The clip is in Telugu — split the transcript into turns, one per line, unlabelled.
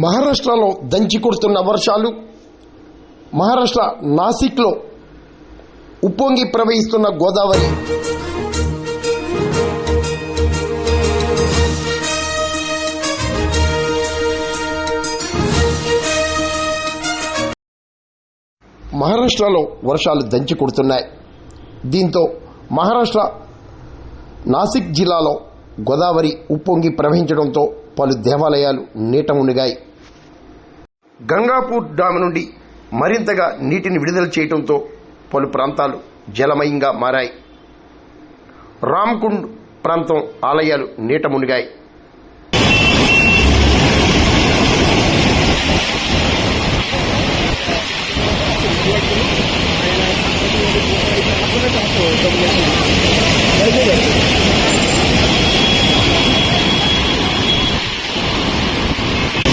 మహారాష్ట్రలో దంచి కొడుతున్న వర్షాలు మహారాష్ట్ర నాసిక్లో ఉప్పొంగి ప్రవహిస్తున్న గోదావరి. మహారాష్ట్రలో వర్షాలు దంచి కొడుతున్నాయి. దీంతో మహారాష్ట్ర నాసిక్ జిల్లాలో గోదావరి ఉప్పొంగి ప్రవహించడంతో పలు దేవాలయాలు నీట మునిగాయి. గంగాపూర్ డామ్ నుండి మరింతగా నీటిని విడుదల చేయడంతో పలు ప్రాంతాలు జలమయంగా మారాయి. రామ్కుండ్ ప్రాంతం ఆలయాలు నీట మునిగాయి.